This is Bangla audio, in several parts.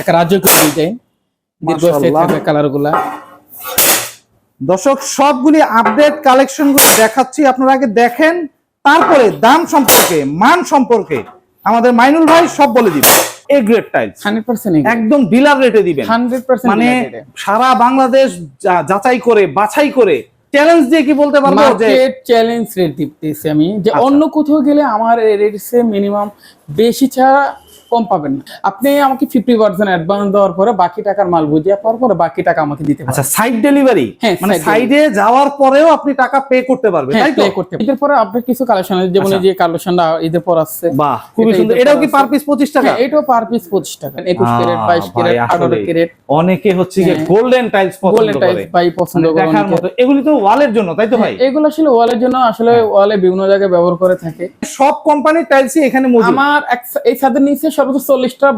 এক রাজকীয় ডিজাইন কালারগুলা দর্শক সবগুলি আপডেট কালেকশনগুলো দেখাচ্ছি। আপনারা আগে দেখেন তারপরে দাম সম্পর্কে মান সম্পর্কে আমাদের মাইনুল ভাই সব বলে দিবে। এ গ্রেড টাইলস একদম ডিলার রেটে দিবেন। মানে সারা বাংলাদেশ যাচাই করে বাছাই করে চ্যালেঞ্জ দিয়ে কি বলতে পারব যে চ্যালেঞ্জ রেট দিতেছি আমি। যে আচ্ছা। অন্য কোথাও গেলে আমার মিনিমাম বেশি ছাড়া কম পাবেন না। আপনি আমাকে ফিফটি পার্সেন্ট অ্যাডভান্স দেওয়ার পরে বাকি টাকার মাল বুঝিয়ে পাওয়ার পরে বাকি টাকা আমাকে দিতে পারবেন। আচ্ছা সাইড ডেলিভারি হ্যাঁ, মানে সাইডে যাওয়ার পরেও আপনি টাকা পে করতে পারবেন হ্যাঁ তাই তো? প্লে করতে ঈদের পরে আপনার কিছু কালেকশন যেমন এই যে কালেকশনটা ঈদের পর আসছে। বাহ খুবই সুন্দর। এটাও কি পার পিস পঁচিশ টাকা? হ্যাঁ এটাও পার পিস পঁচিশ টাকা। একুশ আহ, ক্যারেট বাইশ ভাই, ক্যারেট আঠারো আসলে ক্যারেট অনেকে হচ্ছে হ্যাঁ। গোল্ডেন টাইলস পছন্দ গোল্ডেন করে। টাইপ বাই পছন্দ মানে করে দেখার মতো। এগুলি তো ওয়ালের জন্য তাই তো ভাই? এগুলো আসলে ওয়ালের জন্য আসলে ওয়ালে বিভিন্ন জায়গায় ব্যবহার করে থাকে। সব কোম্পানির টাইলসই এখানে মজুদ। আমার এই ছাদের নিচে চল্লিশটা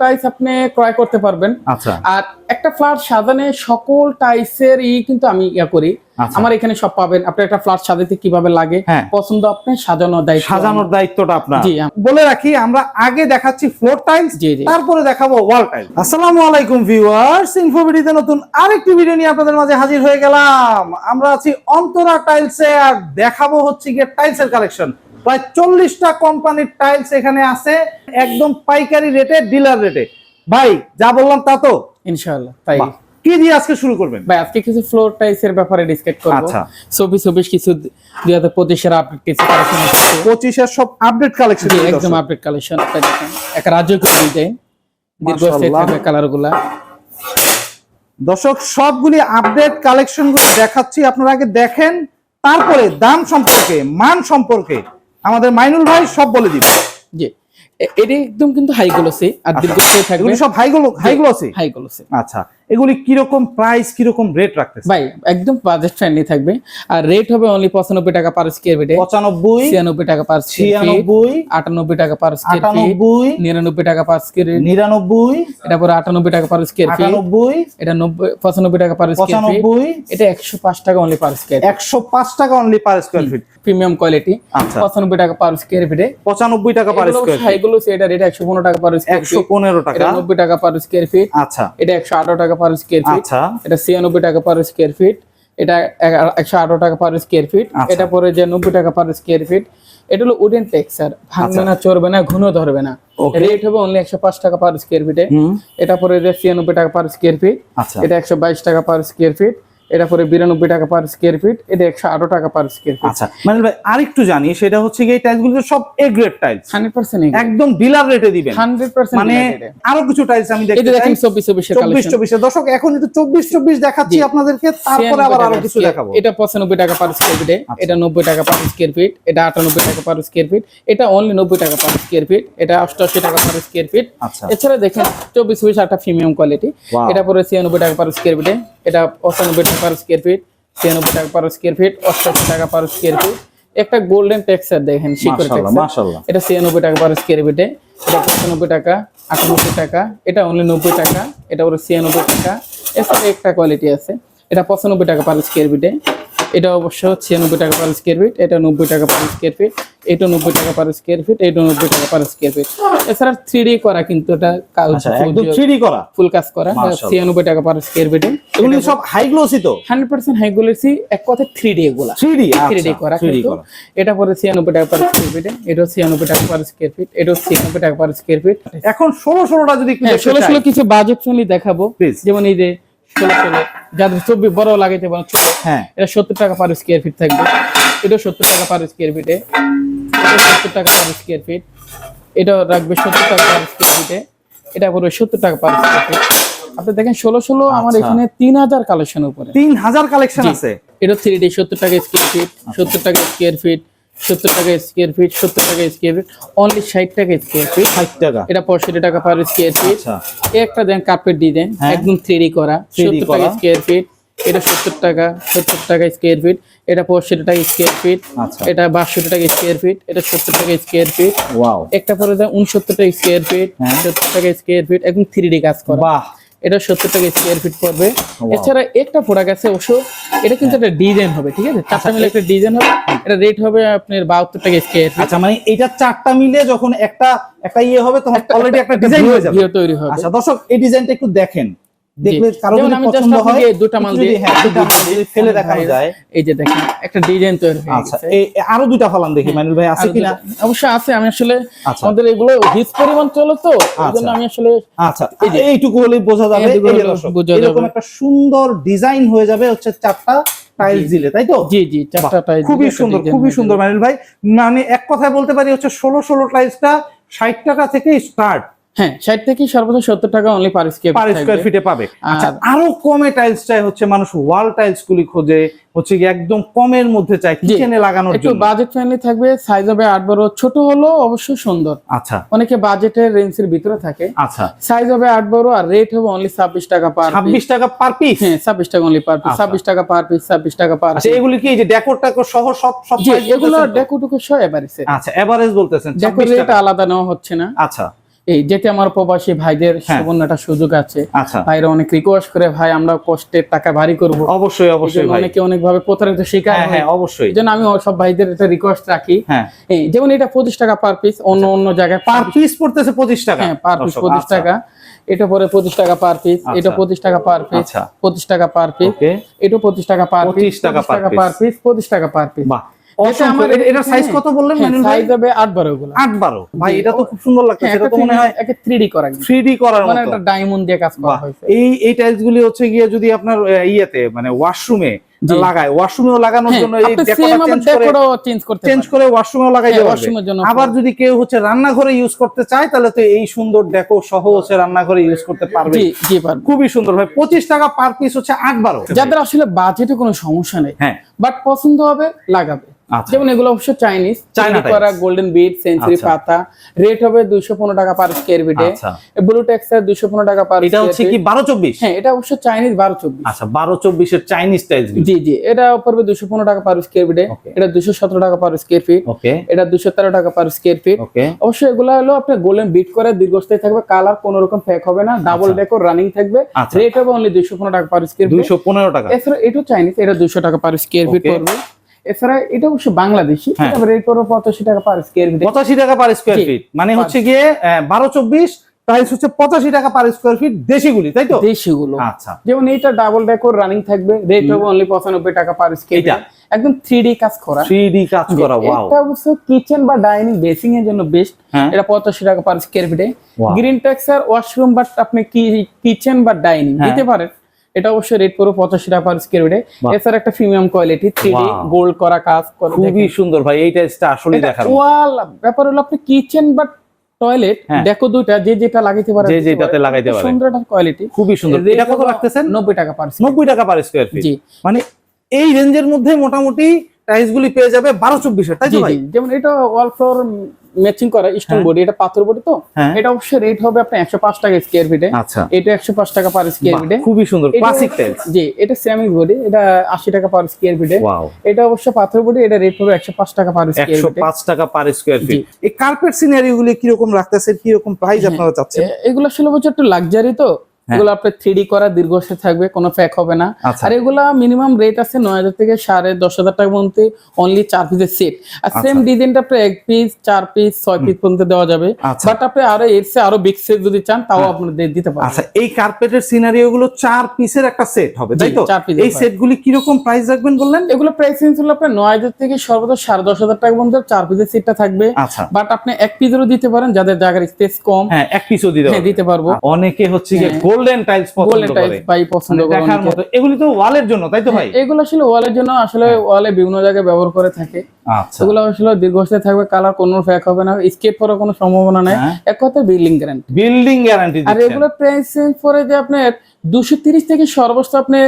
টাইলস আপনি ক্রয় করতে পারবেন। আচ্ছা। আর একটা ফ্ল্যাট সাজানে সকল টাইলসের ই কিন্তু আমি ইয়া করি। আচ্ছা। আমার এখানে সব পাবেন। আপনি একটা ফ্ল্যাট সাজাতে কীভাবে লাগে? হ্যাঁ। পছন্দ আপনি সাজানোর দায়িত্ব সাজানোর দায়িত্বটা আপনার। বলে রাখি আমরা আগে দেখাচ্ছি ফ্লোর টাইলস। তারপরে দেখাবো ওয়াল টাইলস আসসালামু আলাইকুম ভিউয়ার্স ইনফোভিডিতে নতুন আরেকটি ভিডিও নিয়ে আপনাদের মাঝে হাজির হয়ে গেলাম। আমরা আছি অন্তরা টাইলসে আর দেখাবো হচ্ছে গিয়ে টাইলসের কালেকশন প্রায় চল্লিশটা কোম্পানির টাইলস এখানে আছে একদম পাইকারি রেটে ডিলার রেটে ভাই যা বললাম তা তো? ইনশাআল্লাহ তাই। কি দিয়ে আজকে শুরু করবেন? ভাই আজকে কিছু ফ্লোর টাইলসের ব্যাপারে ডিসকাস করব। আচ্ছা। চব্বিশ চব্বিশ কিছু দুই হাজার পঁচিশের আপডেট কিছু কালেকশন আছে। পঁচিশের সব আপডেট কালেকশন একদম আপডেট কালেকশন দেখেন। এক রাজকীয় ডিজাইন দীর্ঘস্থায়ী মাশাআল্লাহ। থাকবে কালারগুলা দর্শক সবগুলি আপডেট কালেকশনগুলো দেখাচ্ছি আপনারা আগে দেখেন তারপরে দাম সম্পর্কে মান সম্পর্কে আমাদের মাইনুল ভাই সব বলে দিবে। জি। এটি একদম কিন্তু হাই গ্লোসি আর দীর্ঘস্থায়ী থাকবে। সব হাইগুলো হাইগুলো আছে হাই গ্লোসি আচ্ছা। এগুলি কীরকম প্রাইস কীরকম রেট রাখতে ভাই একদম বাজেট ফ্রেন্ডলি থাকবে আর রেট হবে অনলি পঁচানব্বই টাকা পার স্কোয়ার ফিটে পঁচানব্বই ছিয়ানব্বই টাকা পার স্কোয়ার ফিট ছিয়ানব্বই আটানব্বই টাকা পার স্কোয়ার ফিট আটানব্বই নিরানব্বই টাকা পার স্কোয়ার নিরানব্বই এটা পরে আটানব্বই টাকা পার স্কোয়ার ফিট আটানব্বই এটা নব্বই পঁচানব্বই টাকা পার স্কোয়ার ফিট পঁচানব্বই এটা একশো পাঁচ টাকা অনলি পার স্কোয়ার একশো পাঁচ টাকা only per square feet premium quality আচ্ছা। পঁচানব্বই টাকা পার স্কোয়ার ফিটে পঁচানব্বই টাকা পার স্কোয়ার ফিট এগুলো এটা রেট একশো পনেরো টাকা পার স্কোয়ার একশো পনেরো টাকা নব্বই টাকা পার স্কোয়ার ফিট আচ্ছা এটা একশো আঠারো টাকা পার স্কোয়ার ফিট আচ্ছা। এটা ছিয়ানব্বই টাকা পার স্কোয়ার ফিট এটা একশো আঠারো টাকা পার স্কোয়ার ফিট আচ্ছা। এটা পরে যে নব্বই টাকা পার স্কোয়ার ফিট এটা হলো উডেন টেক্সচার ভাঙবে না চড়বে না ঘুনো ধরবে না। রেট হবে অনলি একশো পাঁচ টাকা পার স্কোয়ার ফিটে এটা পরে যে ছিয়ানব্বই টাকা পার স্কোয়ার ফিট আচ্ছা। এটা একশো বাইশ টাকা পার স্কোয়ার ফিট এটা পরে বিরানব্বই টাকা পার স্কোয়ার ফিট এটা একশো আঠারো টাকা পার স্কোয়ার ফিট আচ্ছা মানে ভাই আরেকটু জানি সেটা হচ্ছে কি এই টাইলসগুলো সব A grade tiles hundred percent একদম ডিলার রেটে দিবেন। হান্ড্রেড পার্সেন্ট মানে আরও কিছু টাইলস আমি দেখতে দেখেন চব্বিশ চব্বিশ কালেকশন চব্বিশ দর্শক এখন একটু চব্বিশ চব্বিশ দেখাচ্ছি আপনাদেরকে তারপরে আবার আরও কিছু দেখাবো। এটা পঁচানব্বই টাকা পার স্কোয়ার ফিটে এটা নব্বই টাকা পার স্কোয়ার ফিট এটা আটানব্বই টাকা পার স্কোয়ার ফিট এটা অনলি নব্বই টাকা পার স্কোয়ার ফিট এটা অষ্টআশি টাকা পার স্কোয়ার ফিট আচ্ছা। এছাড়া দেখেন চব্বিশ চব্বিশ একটা প্রিমিয়াম কোয়ালিটি এটা পরে ছিয়ানব্বই টাকা পার স্কোয়ার ফিটে এটা পঁচানব্বই টাকা পার স্কোয়ার ফিট ছিয়ানব্বই টাকা পার স্কোয়ার ফিট অষ্টাশি টাকা পার স্কোয়ার ফিট একটা গোল্ডেন টেক্সার দেখেন শিকড় এটা ছিয়ানব্বই টাকা পার স্কোয়ার ফিটে এটা পঁচানব্বই টাকা আটানব্বই টাকা। এটা অনলি নব্বই টাকা এটা ওর ছিয়ানব্বই টাকা। এছাড়া একটা কোয়ালিটি আছে। এটা পঁচানব্বই টাকা পার স্কোয়ার ফিটে এটা অবশ্য ছিয়ানব্বই টাকা পার স্কোয়ার ফিট এটা নব্বই টাকা পার স্কোয়ার ফিট এটা নব্বই টাকা পার স্কোয়ার ফিট এটা নব্বই টাকা পার স্কোয়ার ফিট এছাড়া থ্রি ডি করা কিন্তু এটা আচ্ছা একদম 3D করা? ফুল কাজ করা ছিয়ানব্বই টাকা পার স্কোয়ার ফিটে এগুলি সব হাই গ্লোসি তো? হান্ড্রেড পার্সেন্ট হাই গুলেছি এক কথায় থ্রি ডি এগুলা। 3D থ্রি ডি করা 3D কিন্তু। করা। এটা পরে ছিয়ানব্বই টাকা পার স্কোয়ার ফিটে এটাও ছিয়ানব্বই টাকা পার স্কোয়ার ফিট এটাও ছিয়ানব্বই টাকা পার স্কোয়ার ফিট এখন ষোলো ষোলোটা যদি হ্যাঁ ষোলো ষোলো কিছু বাজেট ফ্রেন্ডলি দেখাবো. যেমন এই যে যাদের চব্বিশ বড় লাগাইতে পারেন ছোট। হ্যাঁ। এটা সত্তর টাকা পার স্কোয়ার ফিট থাকবে। এটা সত্তর টাকা পার স্কোয়ার ফিটে এটা সত্তর টাকা পার স্কোয়ার ফিট এটা রাখবে সত্তর টাকা পার স্কোয়ার ফিটে এটা পড়বে সত্তর টাকা পার স্কোয়ার ফিট আপনি দেখেন ষোলো ষোলো আমার আচ্ছা। এখানে তিন হাজার কালেকশন উপরে। তিন হাজার কালেকশন আছে? এটা থ্রি ডি সত্তর টাকা স্কোয়ার ফিট সত্তর টাকা স্কোয়ার ফিট সত্তর টাকা স্কোয়ার ফিট সত্তর টাকা স্কোয়ার ফিট অনলি ষাট টাকা স্কোয়ার ফিট ষাট টাকা? এটা পঁয়ষট্টি টাকা পার স্কোয়ার ফিট আচ্ছা। একটা দেন কার্পেট ডিজাইন হ্যাঁ। একদম থ্রি করা 3D সত্তর টাকা। স্কোয়ার ফিট এটা সত্তর টাকা সত্তর টাকা স্কোয়ার ফিট এটা পঁয়ষট্টি টাকা স্কোয়ার ফিট আচ্ছা। এটা বাষট্টি টাকা স্কোয়ার ফিট এটা সত্তর টাকা স্কোয়ার ফিট ওয়াও একটা পরে দেন উনসত্তর টাকা স্কোয়ার ফিট। সত্তর টাকা স্কোয়ার ফিট একদম থ্রি ডি কাজ করা। বাহ। এটা সত্তর টাকা স্কোয়ার ফিট পড়বে। এছাড়া একটা প্রোডাক্ট গেছে অবশ্য এটা কিন্তু একটা ডিজাইন হবে ঠিক আছে? চারটা মিলে একটা ডিজাইন হবে এটা রেট হবে আপনার বাহাত্তর টাকা স্কোয়ার ফিট আচ্ছা মানে এটা চারটা মিলে যখন একটা একটা ইয়ে হবে তখন অলরেডি একটা ডিজাইন হয়ে যাবে। তৈরি হবে। আচ্ছা দর্শক এই ডিজাইনটা একটু দেখেন। দেখলে কারও যদি পছন্দ হয় আপনাকে দুটা মাল দিয়ে- হ্যাঁ দুটা মাল যদি ফেলে দেখানো যায়। এই যে দেখেন একটা ডিজাইন তৈরি আচ্ছা এই আরও ফালান দেখি মাইনুল ভাই আছে কিনা? আছে আমি আসলে আচ্ছা। আমাদের এগুলো পরিমাণ চলো তো আচ্ছা। জন্য আমি আসলে আচ্ছা এইটুকু হলেই বোঝা যাবে এরকম একটা সুন্দর ডিজাইন হয়ে যাবে হচ্ছে চারটা টাইলস দিলে তাই তো? জি জি চারটা টাইপ খুবই সুন্দর খুবই সুন্দর মানিল ভাই। মানে এক কথায় বলতে পারি হচ্ছে ষোলো ষোলো টাইলসটা ষাট টাকা থেকে স্টার্ট হ্যাঁ থেকে সর্বোচ্চ সত্তর টাকা only per square per square ফিটে পাবে। আচ্ছা। আরও কমে টাইলস চাই হচ্ছে মানুষ ওয়াল টাইলস গুলি খোঁজে হচ্ছে একদম কমের মধ্যে চাই কিচেনে লাগানোর একটু বাজেট ফ্রেন্ডলি থাকবে সাইজ হবে আট বারো ছোট হলো অবশ্যই সুন্দর। আচ্ছা। অনেকে বাজেটের রেঞ্জের ভিতরে থাকে। আচ্ছা। সাইজ হবে আট বারো আর রেট হবে অনলি ছাব্বিশ টাকা পার ছাব্বিশ টাকা পার পিস হ্যাঁ ছাব্বিশ টাকা অনলি পার পিস আচ্ছা। ছাব্বিশ টাকা পার পিস ছাব্বিশ টাকা পার আচ্ছা এগুলি কি এই যে ডেকোর টাকোর সহ সব সব এগুলো? ডেকোটুকু সহ এবারেছে আচ্ছা এভারেজ বলতেছেন 26 রেট আলাদা নেওয়া হচ্ছে না। আচ্ছা। এই যেতে আমার প্রবাসী ভাইদের হ্যাঁ। সুবর্ণ একটা সুযোগ আছে। আচ্ছা। ভাইরা অনেক রিকোয়েস্ট করে ভাই আমরা কষ্টের টাকা ভারী করব। অবশ্যই অবশ্যই অনেকে অনেক ভাবে প্রতারিত শিকার হ্যাঁ হ্যাঁ। অবশ্যই। জন্য আমি সব ভাইদের একটা রিকোয়েস্ট রাখি। হ্যাঁ। এই যেমন এটা পঁচিশ টাকা পার পিস অন্য অন্য জায়গায় পার পিস পড়তেছে পঁচিশ টাকা? হ্যাঁ পার পিস দর্শক, পঁচিশ আচ্ছা। টাকা। এটা পরে পঁচিশ টাকা পার পিস এটা আচ্ছা। পঁচিশ টাকা পার পিস আচ্ছা। পঁচিশ টাকা পার পিস এটা পঁচিশ টাকা পার পিস 25 টাকা পার পিস পঁচিশ টাকা পার পিস বাহ। অসংখ্য। সাইজ কত বললেন সাইজ হবে আট বারো গুলো আট বারো। ভাই এটা তো খুব সুন্দর লাগছে হ্যাঁ, এটা তো মনে হয় একে করা করার মানে ডায়মন্ড দিয়ে কাজ করা হয়েছে। এই এই টাইলস গুলি হচ্ছে গিয়ে যদি আপনার ইয়েতে মানে ওয়াশরুমে। লাগায়। ওয়াশরুমেও লাগানোর হ্যাঁ, জন্য এই চেঞ্জ করে করতে চেঞ্জ করে ওয়াশরুমেও লাগাইতে হ্যাঁ, পারবে আবার যদি কেউ হচ্ছে রান্নাঘরে ইউজ করতে চায় তাহলে তো এই সুন্দর ডেকো সহ হচ্ছে রান্নাঘরে ইউজ করতে পারবে। খুবই সুন্দর ভাই। পঁচিশ টাকা পার পিস হচ্ছে আট বারো। যাদের আসলে বাজেটে কোনো সমস্যা নেই হ্যাঁ। বাট পছন্দ হবে লাগাবে। আচ্ছা। যেমন এগুলো অবশ্য চাইনিজ চাইনা করা গোল্ডেন বিট সেঞ্চুরি। পাতা। রেট হবে দুইশো পনেরো টাকা পার স্কোয়ার ফিটে ব্লু পনেরো টাকা পার এটা হচ্ছে কি বারো চব্বিশ? হ্যাঁ এটা অবশ্য চাইনিজ বারো চব্বিশ। আচ্ছা বারো চব্বিশের চাইনিজ টাইলস জি জি। এটা পড়বে দুশো পনেরো টাকা পার স্কোয়ার ফিটে এটা দুশো সতেরো টাকা পার স্কোয়ার ফিট এটা দুশো তেরো টাকা পার স্কোয়ার ফিট অবশ্যই এগুলো হলো আপনার গোল্ডেন বিট করে দীর্ঘস্থায়ী থাকবে কালার কোনো রকম ফেক হবে না ডাবল ডেকোর রানিং থাকবে। আচ্ছা। রেট হবে অনলি দুইশো পনেরো টাকা পার স্কোয়ার দুইশো পনেরো টাকা। এছাড়া এটাও চাইনিজ এটা দুশো টাকা পার স্কোয়ার ফিট. পড়বে। এছাড়া এটা অবশ্য বাংলাদেশি হ্যাঁ। এটা রেট পড়বে পঁচাশি টাকা পার স্কোয়ার ফিট পঁচাশি টাকা পার স্কোয়ার। ফিট মানে হচ্ছে গিয়ে বারো চব্বিশ প্রাইস হচ্ছে পঁচাশি টাকা পার স্কোয়ার ফিট দেশিগুলি তাই তো? দেশিগুলো। আচ্ছা। যেমন এইটা ডাবল ডেকোর রানিং থাকবে রেট হবে অনলি পঁচানব্বই টাকা পার স্কোয়ার এটা? একদম থ্রি ডি কাজ করা। থ্রি ডি কাজ করা ওয়াও এটা অবশ্য কিচেন বা ডাইনিং বেসিং এর জন্য বেস্ট হ্যাঁ। এটা পঁচাশি টাকা পার স্কোয়ার ফিটে. গ্রিন টেক্সার ওয়াশরুম বাট আপনি কি কিচেন বা ডাইনিং হ্যাঁ। দিতে পারেন। এটা অবশ্যই রেট পড়বে পঁচাশি টাকা পার স্কোয়ার ফিটে এছাড়া একটা প্রিমিয়াম কোয়ালিটি থ্রি গোল্ড করা কাজ করে খুবই সুন্দর ভাই এই আসলে দেখার। ওয়াল ব্যাপার হলো আপনি কিচেন বা টয়লেট হ্যাঁ। দেখো দুইটা যে যেটা লাগাইতে পারে যে যেটাতে লাগাইতে পারে। সুন্দর একটা কোয়ালিটি খুবই সুন্দর। এটা কত রাখতেছেন? নব্বই টাকা পার নব্বই টাকা পার স্কয়ার ফিট জি। মানে এই রেঞ্জের মধ্যে মোটামুটি টাইলস গুলি পেয়ে যাবে বারো চব্বিশের তাই তো ভাই? যেমন এটা ওয়াল ফ্লোর ম্যাচিং করা স্টোন হ্যাঁ। বডি এটা পাথর বডি তো? হ্যাঁ। এটা অবশ্যই রেট হবে আপনার একশো পাঁচ টাকা স্কোয়ার ফিটে আচ্ছা। এটা একশো পাঁচ টাকা পার স্কোয়ার ফিটে খুবই সুন্দর। ক্লাসিক টাইলস জি এটা সিরামিক বডি এটা আশি টাকা পার স্কোয়ার ফিটে এটা অবশ্য পাথর বডি এটা রেট হবে একশো পাঁচ টাকা পার স্কোয়ার ফিটে পাঁচ টাকা পার স্কোয়ার ফিট এই কার্পেট সিনারি গুলি কীরকম রাখতেছে কীরকম প্রাইস আপনারা চাচ্ছেন? এগুলো আসলে বলছে একটু লাক্সারি তো। হ্যাঁ। এগুলো আপনার থ্রি করা দীর্ঘস্থায়ী থাকবে কোনো ফ্যাক হবে না। আচ্ছা। আর এগুলা মিনিমাম রেট আছে নয় হাজার থেকে সাড়ে দশ হাজার টাকার মধ্যে অনলি চার পিসের সেট আর সেম ডিজাইনটা আপনার এক পিস চার পিস ছয় পিস পর্যন্ত দেওয়া যাবে। আচ্ছা। বাট আপনি আরও এর চেয়ে আরও বিগ সেট যদি চান তাও আপনার দিয়ে দিতে পারবেন। আচ্ছা এই কার্পেটের সিনারিও গুলো চার পিসের একটা সেট হবে তাই তো? এই হয়। সেট গুলি কীরকম প্রাইস রাখবেন বললেন? এগুলো প্রাইস রেঞ্জ হলো আপনার নয় হাজার থেকে সর্বোচ্চ সাড়ে দশ হাজার টাকা পর্যন্ত চার পিসের সেটটা থাকবে। আচ্ছা। বাট আপনি এক পিসেরও দিতে পারেন যাদের জায়গার স্পেস কম। হ্যাঁ এক পিসও দিতে হ্যাঁ দিতে পারব। অনেকে হচ্ছে গিয়ে হ্যাঁ। গোল্ডেন টাইলস পছন্দ করে। পাই পছন্দ মানে করে দেখার মতো। এগুলি তো ওয়ালের জন্য তাই তো ভাই? এগুলো আসলে ওয়ালের জন্য আসলে ওয়ালে বিভিন্ন জায়গায় ব্যবহার করে থাকে। আচ্ছা। এগুলো আসলে দীর্ঘস্থায়ী থাকবে কালার কোনো ফ্যাক হবে না। স্কেপ করার কোনো সম্ভাবনা নাই। হ্যাঁ। এক কথা বিল্ডিং গ্যারান্টি বিল্ডিং গ্যারান্টি আর এগুলো প্রাইস পরে যে আপনার দুশো তিরিশ থেকে সর্বোচ্চ আপনি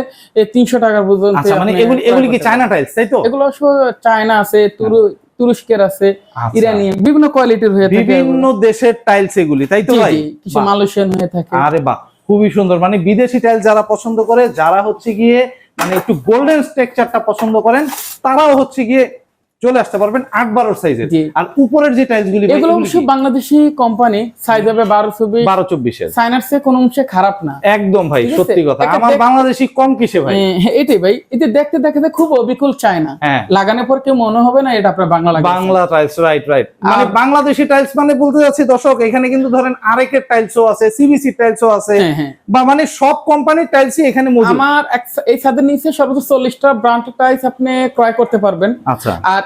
তিনশো টাকার পর্যন্ত আচ্ছা মানে এগুলি এগুলি কি চায়না টাইলস তাই তো? এগুলো আসলে চায়না আছে তুরু- তুরস্কের আছে আচ্ছা। ইরানিয়ান বিভিন্ন কোয়ালিটির হয়ে থাকে বিভিন্ন দেশের টাইলস এগুলি তাই তো ভাই? কিছু। মালয়েশিয়ান হয়ে থাকে। আরে বাহ। খুবই সুন্দর। মানে বিদেশি টাইল যারা পছন্দ করে, যারা হচ্ছে গিয়ে মানে একটু গোল্ডেন স্ট্রাকচারটা পছন্দ করেন, তারাও হচ্ছে গিয়ে চলে আসতে পারবেন আট বারোর সাইজের। আর উপরের যে টাইলস গুলি এগুলো অবশ্য বাংলাদেশি কোম্পানি সাইজ হবে বারো চব্বিশ। বারো চব্বিশের। সাইনার্সে কোনো অংশে খারাপ না। একদম ভাই সত্যি কথা। আমার বাংলাদেশি কম কিসে ভাই? হ্যাঁ, এটাই ভাই। এতে দেখতে দেখতে খুব অবিকুল চায় না হ্যাঁ। লাগানোর পর কেউ মনে হবে না এটা আপনার Bangla Bangla tiles right right মানে বাংলাদেশি টাইলস মানে বলতে যাচ্ছি দর্শক এখানে কিন্তু ধরেন আরেকের টাইলসও আছে সিবিসি টাইলসও আছে। হ্যাঁ হ্যাঁ। বা মানে সব কোম্পানির টাইলসই এখানে মজুদ। আমার এই ছাদের নিচে সর্বোচ্চ চল্লিশটা ব্রান্ড টাইলস আপনি ক্রয় করতে পারবেন। আচ্ছা। আর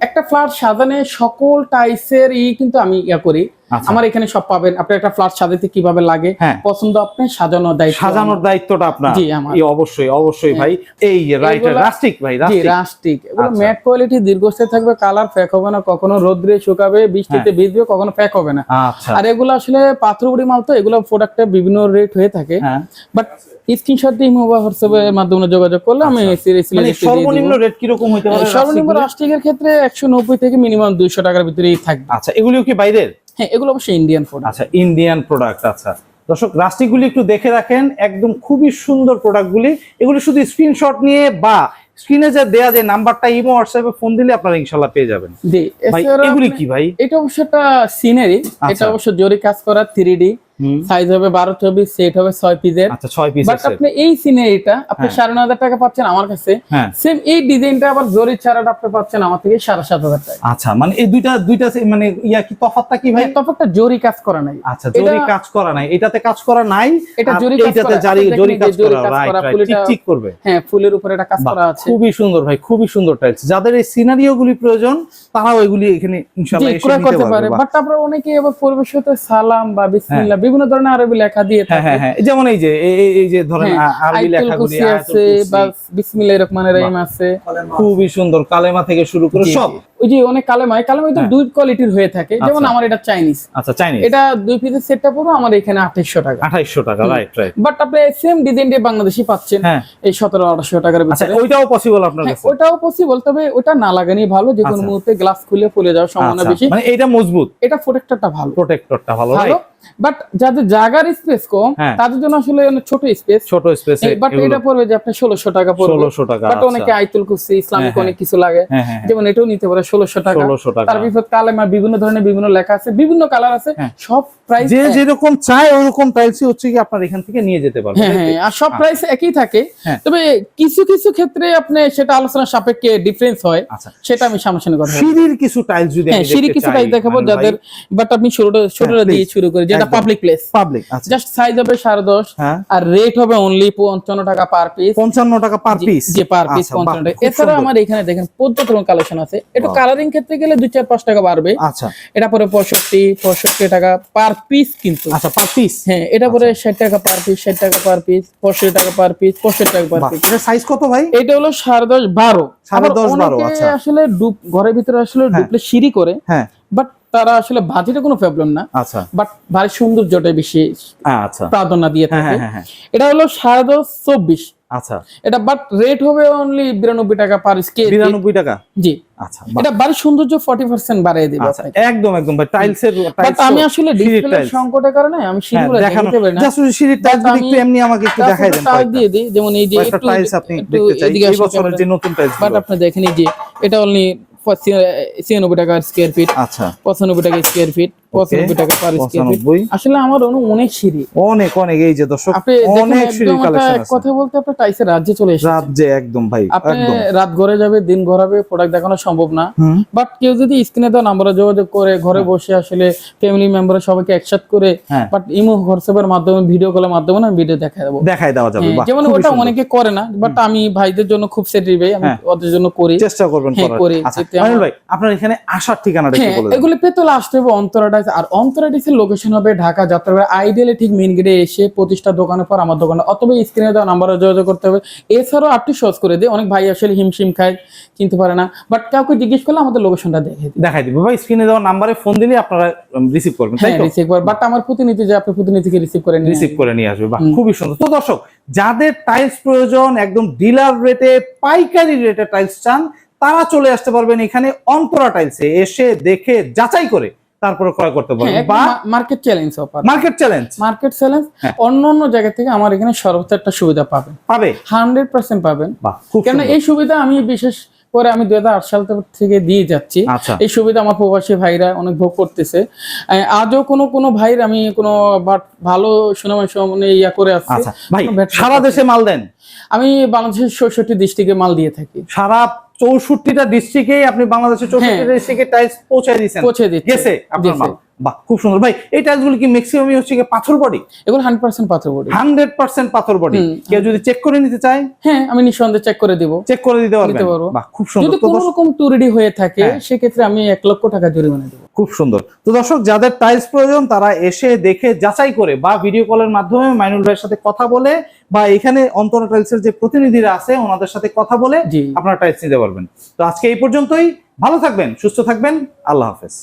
একটা ফ্ল্যাট সাজানে সকল টাইলসের ই কিন্তু আমি ইয়া করি। আচ্ছা। আমার এখানে সব পাবেন। আপনি একটা ফ্ল্যাট সাজাতে কীভাবে লাগে? হ্যাঁ। পছন্দ আপনি সাজানোর দায়িত্ব সাজানোর দায়িত্বটা আপনার। জি, আমার। এই অবশ্যই অবশ্যই ভাই। এই রাইট রাস্টিক ভাই রাস্টিক। রাস্টিক। এগুলো আচ্ছা। ম্যাট কোয়ালিটি দীর্ঘস্থায়ী থাকবে কালার ফেক হবে না কখনো রোদ্রে শুকাবে বৃষ্টিতে ভিজবে কখনো ফেক হবে না। আচ্ছা। আর এগুলো আসলে পাথরগুড়ি মাল তো এগুলো প্রোডাক্টে বিভিন্ন রেট হয়ে থাকে। হ্যাঁ। বাট স্ক্রিনশট দিয়ে মোবাইল হোয়াটসঅ্যাপের মাধ্যমে যোগাযোগ করলে আমি সিরিয়াসলি মানে সর্বনিম্ন রেট কীরকম হইতে পারে সর্বনিম্ন? রাস্টিকের ক্ষেত্রে একশো নব্বই থেকে মিনিমাম দুইশো টাকার ভিতরেই থাকবে। আচ্ছা এগুলিও কি বাইরের? হ্যাঁ এগুলো অবশ্যই ইন্ডিয়ান প্রোডাক্ট আচ্ছা ইন্ডিয়ান প্রোডাক্ট আচ্ছা। দর্শক রাস্টিকগুলি একটু দেখে রাখেন একদম খুবই সুন্দর প্রোডাক্টগুলি এগুলি শুধু স্ক্রিনশট নিয়ে বা স্ক্রিনে যে দেয়া যে নাম্বারটা ইমো হোয়াটসঅ্যাপে ফোন দিলে আপনারা ইনশাল্লাহ পেয়ে যাবেন। জি এগুলি কি ভাই? এটা অবশ্য একটা সিনারি এটা আচ্ছা। অবশ্য জরি কাজ করা থ্রি। সাইজ হবে বারো চব্বিশ সেট হবে ছয় পিসের আচ্ছা বাট আপনি এই সিনারিটা আপনি হ্যাঁ। সাড়ে নয় হাজার টাকা পাচ্ছেন আমার কাছে। হ্যাঁ। সেম এই ডিজাইনটা আবার জরি ছাড়াটা আপনি পাচ্ছেন আমার থেকে সাড়ে সাত হাজার টাকা। আচ্ছা মানে এই দুইটা দুইটা মানে ইয়া কি তফাৎটা কি ভাই? তফাৎটা জরি কাজ করা নাই। আচ্ছা জরি কাজ করা নাই। এটাতে কাজ করা নাই এটা জরি কাজ এইটাতে জারি জরি কাজ করা রাইট ঠিক করবে। হ্যাঁ ফুলের উপরে এটা কাজ করা আছে। খুবই সুন্দর ভাই খুবই সুন্দর টাইলস যাদের এই সিনারিও গুলি প্রয়োজন তারা ওইগুলি এখানে ইনশাআল্লাহ এসে নিতে পারবে। বাট তারপরে অনেকে এবার পরিবেশ সালাম বা বিসমিল্লাহ বিভিন্ন ধরনের আরবি লেখা দিয়ে হ্যাঁ থাকে। হ্যাঁ। হ্যাঁ যেমন এই যে এই- এই- এই যে ধরেন হ্যাঁ, আরবি লেখাগুলি আছে বা বিসমিল্লাহির রহমানির রহিম আছে। খুবই সুন্দর কালেমা থেকে শুরু করে সব। ওই যে অনেক কালেমায় কালেমায় তো হ্যাঁ। দুই কোয়ালিটির হয়ে থাকে। যেমন আচ্ছা। আমার এটা চাইনিজ আচ্ছা চাইনিজ এটা দুই পিসের সেটটা পুরো আমার এখানে আঠাইশশো টাকা। আঠাইশশো টাকা রাইট রাইট বাট আপনি সেম ডিজাইন দিয়ে বাংলাদেশি পাচ্ছেন। হ্যাঁ। এই সতেরো আঠাশশো টাকার আচ্ছা ভিতরে। ওইটাও পসিবল আপনার হ্যাঁ, কাছে? ওটাও পসিবল তবে ওটা না লাগানি ভালো। যে কোনো আচ্ছা। মুহূর্তে গ্লাস খুলে ফুলে যাওয়ার সম্ভাবনা আচ্ছা, বেশি। মানে এটা মজবুত। এটা প্রোটেক্টরটা ভালো। প্রোটেক্টরটা ভালো ভালো? রাইট বাট যাদের জায়গার স্পেস কম হ্যাঁ। তাদের জন্য আসলে ছোট স্পেস ছোট স্পেসে বাট এটা পড়বে যে আপনি টাকা পড়বে। টাকা বাট অনেকে আইতুল কুসি ইসলামিক হ্যাঁ, অনেক কিছু লাগে। হ্যাঁ হ্যাঁ যেমন এটাও নিতে পারে টাকা। টাকা। তার বিপদ কালেমা বিভিন্ন ধরনের বিভিন্ন লেখা আছে বিভিন্ন কালার আছে হ্যাঁ। সব প্রাইস যে যেরকম চায় ওরকম টাইলসই হচ্ছে কি আপনার এখান থেকে নিয়ে যেতে পারবেন হ্যাঁ? হ্যাঁ আর সব প্রাইস একই থাকে। হ্যাঁ। তবে কিছু কিছু ক্ষেত্রে আপনি সেটা আলোচনা সাপেক্ষে ডিফারেন্স হয় আচ্ছা। সেটা আমি সামনাসামনি কথা বলব। সিঁড়ির কিছু টাইলস যদি হ্যাঁ সিঁড়ি কিছু টাইপ দেখাবো যাদের বাট আপনি শুরুটা শুরুটা হ্যাঁ, দিয়ে শুরু করি যেটা পাবলিক প্লেস পাবলিক আচ্ছা। জাস্ট সাইজ হবে সাড়ে দশ হ্যাঁ। আর রেট হবে অনলি পঞ্চান্ন টাকা পার পিস পঞ্চান্ন টাকা পার পিস যে পার পিস পঞ্চান্ন টাকা। এছাড়া আমার এখানে দেখেন পর্যটন কালেকশন আছে। একটু কালারিং ক্ষেত্রে গেলে দুই চার পাঁচ টাকা বাড়বে। আচ্ছা। এটা পরে পঁয়ষট্টি পঁয়ষট্টি টাকা পার পিস কিন্তু। আচ্ছা পার পিস হ্যাঁ এটা পরে ষাট টাকা পার পিস ষাট টাকা পার পিস পঁয়ষট্টি টাকা পার পিস পঁয়ষট্টি টাকা পার পিস এটা সাইজ কত ভাই? এটা হলো সাড়ে দশ বারো। সাড়ে আবার দশ, বারো, অনেকে আচ্ছা। আসলে ডুব ঘরের ভিতরে আসলে হ্যাঁ। ডুবলে সিঁড়ি করে হ্যাঁ। বাট তারা আসলে বাজেটে কোনো প্রবলেম না আচ্ছা। বাট ভারী সৌন্দর্যটা বেশি আচ্ছা। প্রাধান্য দিয়ে হ্যাঁ থাকে। হ্যাঁ হ্যাঁ এটা হলো সাড়ে দশ চব্বিশ। আচ্ছা। এটা বাট রেট হবে অনলি বিরানব্বই টাকা পার স্কেল বিরানব্বই টাকা? জি। আচ্ছা। এটা বাড়ির সৌন্দর্য ফর্টি পার্সেন্ট বাড়িয়ে দিবে একদম একদম। ভাই টাইলসের বাট আমি আসলে ডিসপ্লে সংকটের কারণে আমি সিঁড়িগুলো দেখাতে পারি না। জাস্ট সিঁড়ির টাইলস একটু এমনি আমাকে একটু দেখাই দেন টাইল দিয়ে দিই যেমন এই যে একটু টাইলস আপনি দেখতে চাই। এই বছরের যে নতুন টাইলস বাট আপনি দেখেন এই যে এটা অনলি ছিয়ানব্বই টাকা স্কোয়ার ফিট আচ্ছা। পঁচানব্বই টাকা স্কোয়ার ফিট পঁচানব্বই টাকা পার স্কোয়ার আসলে আমার অনেক অনেক সিঁড়ি। অনেক অনেক এই যে দর্শক অনেক সিঁড়ির কালেকশন কথা বলতে আপনার টাইসের রাজ্যে চলে এসেছে রাত একদম ভাই আপনি রাত ঘরে যাবে দিন ঘরাবে প্রোডাক্ট দেখানো সম্ভব না। বাট কেউ যদি স্ক্রিনে দেওয়া নাম্বারে যোগাযোগ করে ঘরে বসে আসলে ফ্যামিলি মেম্বার সবাইকে একসাথে করে হ্যাঁ। বাট ইমো হোয়াটসঅ্যাপের মাধ্যমে ভিডিও কলের মাধ্যমে না ভিডিও দেখা দেবো। দেওয়া যাবে হ্যাঁ, যেমন ওটা অনেকে করে না বাট আমি ভাইদের জন্য খুব সেটি ভাই আমি হ্যাঁ। ওদের জন্য করি। চেষ্টা করবেন হ্যাঁ, করার। আচ্ছা ভাই আপনার এখানে আসার ঠিকানাটা একটু হ্যাঁ বলে দেন। এগুলি পেতলে আসতে হবে অন্তরাডাইস আর অন্তরাডাইসের লোকেশন হবে ঢাকা যাত্রাবাড়ি। আইডিয়ালি ঠিক মেন গেটে এসে প্রতিষ্ঠা দোকানের পর আমার দোকানে। অথবা স্ক্রিনে দেওয়া নাম্বারে যোগাযোগ করতে হবে। এছাড়াও আপনি সহজ করে দিই অনেক ভাই আসলে হিমশিম খায় চিনতে পারে না। বাট কাউকে জিজ্ঞেস করলে আমাদের লোকেশনটা দেখে দেখাই দিবে। ভাই স্ক্রিনে দেওয়া নাম্বারে ফোন দিলে আপনারা রিসিভ করবেন তাই হ্যাঁ তো? রিসিভ করে বাট আমার প্রতিনিধি যে আপনি প্রতিনিধিকে রিসিভ করে রিসিভ করে নিয়ে আসবে। বাহ খুবই সুন্দর। তো দর্শক যাদের টাইলস প্রয়োজন একদম ডিলার রেটে পাইকারি রেটে টাইলস চান তারা চলে আসতে পারবেন এখানে অন্তরা টাইলসে এসে দেখে যাচাই করে তারপরে ক্রয় করতে হ্যাঁ পারবেন বা market challenge offer market challenge market challenge হ্যাঁ। অন্য অন্য জায়গা থেকে আমার এখানে সর্বোচ্চ একটা সুবিধা পাবেন। পাবে? হান্ড্রেড পার্সেন্ট পাবেন। বাহ খুব কেন এই সুবিধা আমি বিশেষ পরে আমি দুই সাল থেকে দিয়ে যাচ্ছি। আচ্ছা। এই সুবিধা আমার প্রবাসী ভাইরা অনেক ভোগ করতেছে। আজও কোনো কোনো ভাইর আমি কোনো ভালো সুনামের সামনে ইয়া করে আসছি। আচ্ছা। সারা দেশে মাল দেন? আমি বাংলাদেশের চৌষট্টি ডিস্ট্রিক্টে মাল দিয়ে থাকি। সারা চৌষট্টিটা ডিস্ট্রিক্টে আপনি বাংলাদেশের চৌষট্টি। ডিস্ট্রিক্টে টাইলস পৌঁছে দিচ্ছেন পৌঁছে দিচ্ছে। গেছে আপনার মাল বাহ খুব সুন্দর। ভাই এই টাইলসগুলো কি ম্যাক্সিমামই হচ্ছে কি পাথর বডি এগুলো হান্ড্রেড পার্সেন্ট পাথর বডি হান্ড্রেড পার্সেন্ট পাথর বডি কেউ যদি চেক করে নিতে চায়? হ্যাঁ আমি নিঃসন্দেহে চেক করে দিব। চেক করে দিতে পারবেন। বাহ খুব সুন্দর। যদি কোনো রকম তুরিডি হয়ে থাকে হ্যাঁ। সেক্ষেত্রে আমি এক লক্ষ টাকা জরিমানা দেবো। খুব সুন্দর। তো দর্শক যাদের টাইলস প্রয়োজন তারা এসে দেখে যাচাই করে বা ভিডিও কলের মাধ্যমে মাইনুল ভাইয়ের সাথে কথা বলে বা এখানে অন্তর টাইলসের যে প্রতিনিধিরা আছে ওনাদের সাথে কথা বলে আপনারা টাইলস নিতে পারবেন। তো আজকে এই পর্যন্তই। ভালো থাকবেন সুস্থ থাকবেন। আল্লাহ হাফেজ।